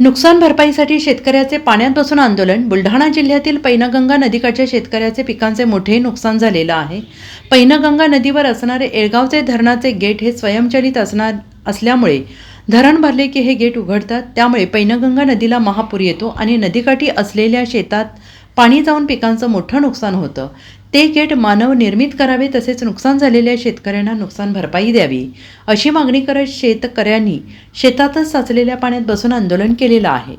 नुकसान भरपाईसाठी शेतकऱ्याचे पाण्यात बसून आंदोलन. बुलढाणा जिल्ह्यातील पैनगंगा नदीकाठच्या शेतकऱ्याचे पिकांचे मोठे नुकसान झालेलं आहे. पैनगंगा नदीवर असणारे एळगावचे धरणाचे गेट हे स्वयंचलित असणार असल्यामुळे धरण भरले की हे गेट उघडतात. त्यामुळे पैनगंगा नदीला महापूर येतो आणि नदीकाठी असलेल्या शेतात पाणी जाऊन पिकांचं मोठं नुकसान होतं. ते गेट मानव निर्मित करावे तसेच नुकसान झालेल्या शेतकऱ्यांना नुकसान भरपाई द्यावी अशी मागणी करत शेतकऱ्यांनी शेतातच साचलेल्या पाण्यात बसून आंदोलन केलेलं आहे.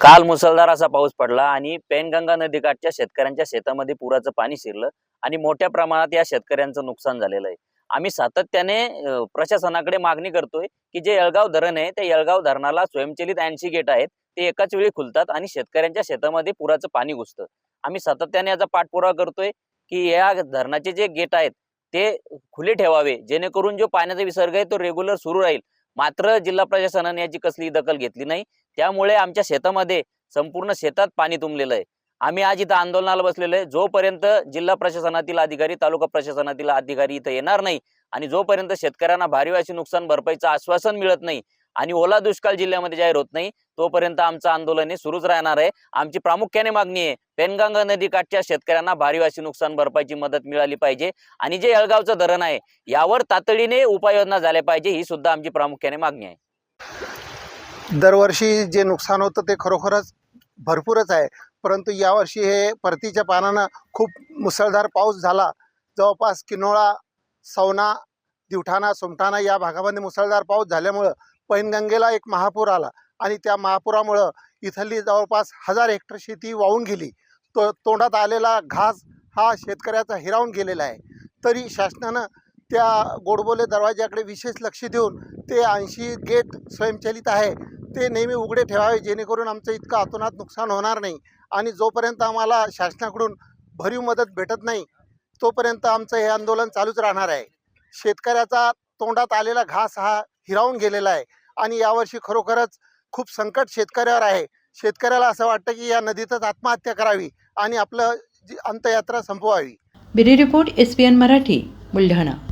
काल मुसळधार असा पाऊस पडला आणि पेनगंगा नदीकाठच्या शेतकऱ्यांच्या शेतामध्ये पुराचं पाणी शिरलं आणि मोठ्या प्रमाणात या शेतकऱ्यांचं नुकसान झालेलं आहे. आम्ही सातत्याने प्रशासनाकडे मागणी करतोय की जे येळगाव धरण आहे त्या येळगाव धरणाला स्वयंचलित ऐंशी गेट आहेत ते एकाच वेळी खुलतात आणि शेतकऱ्यांच्या शेतामध्ये पुराचं पाणी घुसतं. आम्ही सातत्याने याचा पाठपुरावा करतोय. की या धरणाचे जे गेट आहेत ते खुले ठेवावे. जेणेकरून जो पाण्याचा विसर्ग आहे तो रेग्युलर सुरू राहील. मात्र जिल्हा प्रशासनाने याची कसली दखल घेतली नाही. त्यामुळे आमच्या शेतामध्ये संपूर्ण शेतात पाणी तुंबलेलं आहे. आम्ही आज इथं आंदोलनाला बसलेलो आहे. जोपर्यंत जिल्हा प्रशासनातील अधिकारी तालुका प्रशासनातील अधिकारी इथं येणार नाही आणि जोपर्यंत शेतकऱ्यांना भारी अशी नुकसान भरपाईचं आश्वासन मिळत नाही आणि ओला दुष्काळ जिल्ह्यामध्ये जाहीर होत नाही तोपर्यंत आमचं आंदोलन हे सुरूच राहणार आहे. आमची प्रामुख्याने मागणी आहे पेनगंगा नदीकाठच्या शेतकऱ्यांना भारीवासी नुकसान भरपाईची मदत मिळाली पाहिजे आणि जे हळगावचं धरण आहे यावर तातडीने उपाययोजना झाल्या पाहिजे ही सुद्धा आमची प्रामुख्याने मागणी आहे. दरवर्षी जे नुकसान होतं ते खरोखरच भरपूरच आहे परंतु यावर्षी हे परतीच्या पानानं खूप मुसळधार पाऊस झाला. जवळपास किनोळा सवना दिवठाणा सोमठाणा या भागामध्ये मुसळधार पाऊस झाल्यामुळं पैनगंगेला एक महापूर आला आणि त्या महापुरामुळं इथली जवळपास हजार हेक्टर शेती वाहून गेली. तो तोंडात आलेला घास हा शेतकऱ्याचा हिरावून गेलेला आहे. तरी शासनानं त्या गोडबोले दरवाजाकडे विशेष लक्ष देऊन ते ऐंशी गेट स्वयंचलित आहे. ते नेहमी उघडे ठेवावे जेणेकरून आमचं इतकं अतोनात नुकसान होणार नाही आणि जोपर्यंत आम्हाला शासनाकडून भरीव मदत भेटत नाही तोपर्यंत आमचं हे आंदोलन चालूच राहणार आहे. शेतकऱ्याचा तोंडात आलेला घास हा हिरावून गेलेला आहे. आणि यावर्षी खरोखरच खूप संकट शेतकऱ्यावर आहे. शेतकऱ्याला असं वाटतं की या नदीतच आत्महत्या करावी आणि आपलं जी अंतयात्रा संपवावी. बिरी report S P N Marathi Buldhana.